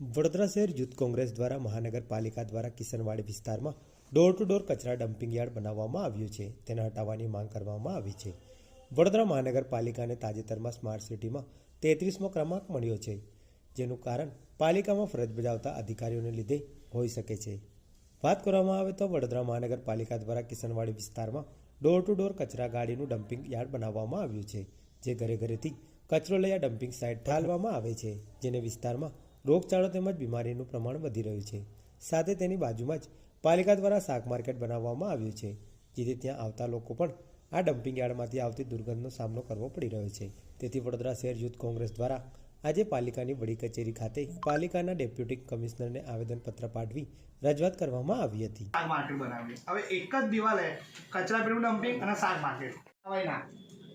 વડોદરા શહેર યુથ કોંગ્રેસ દ્વારા મહાનગરપાલિકા દ્વારા કિશનવાડી વિસ્તારમાં ડોર ટુ ડોર કચરા ડમ્પિંગ યાર્ડ બનાવવામાં આવ્યું છે. તેને હટાવવાની માંગ કરવામાં આવી છે. વડોદરા મહાનગરપાલિકાને તાજેતરમાં સ્માર્ટ સિટીમાં તેત્રીસમો ક્રમાંક મળ્યો છે, જેનું કારણ પાલિકામાં ફરજ બજાવતા અધિકારીઓને લીધે હોઈ શકે છે. વાત કરવામાં આવે તો વડોદરા મહાનગરપાલિકા દ્વારા કિશનવાડી વિસ્તારમાં ડોર ટુ ડોર કચરા ગાડીનું ડમ્પિંગ યાર્ડ બનાવવામાં આવ્યું છે, જે ઘરે ઘરેથી કચરો લઈ ડમ્પિંગ સાઇટ ઠાલવામાં આવે છે, જેને વિસ્તારમાં રોગચાળો તેમજ બીમારીનું પ્રમાણ વધી રહ્યું છે. સાથે તેની બાજુમાં જ પાલિકા દ્વારા શાક માર્કેટ બનાવવામાં આવ્યું છે જેથી ત્યાં આવતા લોકો પણ આ ડમ્પિંગ યાર્ડમાંથી આવતી દુર્ગંધનો સામનો કરવો પડી રહ્યો છે. તેથી વડોદરા શહેર યુથ કોંગ્રેસ દ્વારા આજે પાલિકાની વડી કચેરી ખાતે પાલિકાના ડેપ્યુટી કમિશનરને આવેદનપત્ર પાઠવી રજૂઆત કરવામાં આવી હતી. શાક માર્કેટ બનાવ્યું હવે એક જ દિવાલે કચરા પેટીનું ડમ્પિંગ અને શાક માર્કેટ.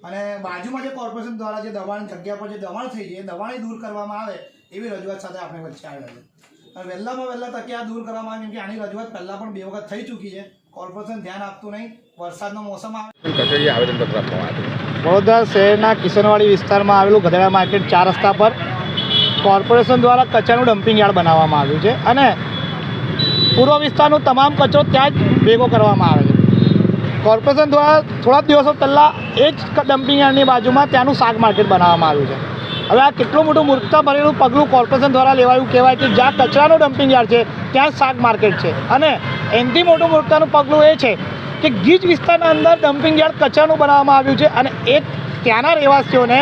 અને બાજુમાં જે કોર્પોરેશન દ્વારા જે દબાણ જગ્યા પર જે દબાણ થઈ છે એ દબાણ દૂર કરવામાં આવે એવી રજૂઆત સાથે આપણે વચ્ચે આવ્યા છે. અને વહેલામાં વહેલા તકે આ દૂર કરવામાં આવે કેમ કે આની રજૂઆત પહેલાં પણ બે વખત થઈ ચૂકી છે. કોર્પોરેશન ધ્યાન આપતું નહીં. વરસાદનો મોસમ આવે. કચેરીએ આવેદનપત્ર આપવામાં આવ્યું. વડોદરા શહેરના કિશનવાડી વિસ્તારમાં આવેલું ગધેડા માર્કેટ ચાર રસ્તા પર કોર્પોરેશન દ્વારા કચરાનું ડમ્પિંગ યાર્ડ બનાવવામાં આવ્યું છે અને પૂર્વ વિસ્તારનો તમામ કચરો ત્યાં જ ભેગો કરવામાં આવે છે. કોર્પોરેશન દ્વારા થોડા દિવસો પહેલાં એ જ ડમ્પિંગ યાર્ડની બાજુમાં ત્યાંનું શાક માર્કેટ બનાવવામાં આવ્યું છે. હવે આ કેટલું મોટું મૂર્ખતા ભરેલું પગલું કોર્પોરેશન દ્વારા લેવાયું કહેવાય કે જ્યાં કચરાનું ડમ્પિંગ યાર્ડ છે, ત્યાં શાક માર્કેટ છે. અને એનાથી મોટું મૂર્ખતાનું પગલું એ છે કે ગીચ વિસ્તારના અંદર ડમ્પિંગ યાર્ડ કચરાનું બનાવવામાં આવ્યું છે અને એ ત્યાંના રહેવાસીઓને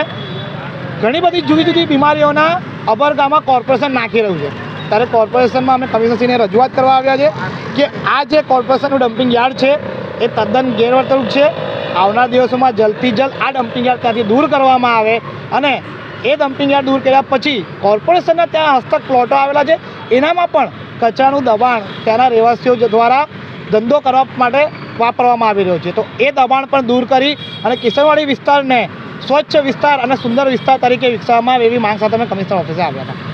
ઘણી બધી જુદી જુદી બીમારીઓના અભરગામાં કોર્પોરેશન નાખી રહ્યું છે. ત્યારે કોર્પોરેશનમાં અમે કમિશનરશ્રીને રજૂઆત કરવા આવ્યા છે કે આ જે કોર્પોરેશનનું ડમ્પિંગ યાર્ડ છે, એ તદ્દન ગેરવર્તણૂક છે. આવનાર દિવસોમાં જલ્દથી જલ્દ આ ડમ્પિંગ યાર્ડ ત્યાંથી દૂર કરવામાં આવે અને એ ડમ્પિંગ યાર્ડ દૂર કર્યા પછી કોર્પોરેશનના ત્યાં હસ્તક પ્લોટો આવેલા છે. એનામાં પણ કચરાનું દબાણ ત્યાંના રહેવાસીઓ દ્વારા ધંધો કરવા માટે વાપરવામાં આવી રહ્યો છે. તો એ દબાણ પણ દૂર કરી અને કિશનવાડી વિસ્તારને સ્વચ્છ વિસ્તાર અને સુંદર વિસ્તાર તરીકે વિકસાવવામાં એવી માંગ સાથે અમે કમિશનર ઓફિસે આવ્યા હતા.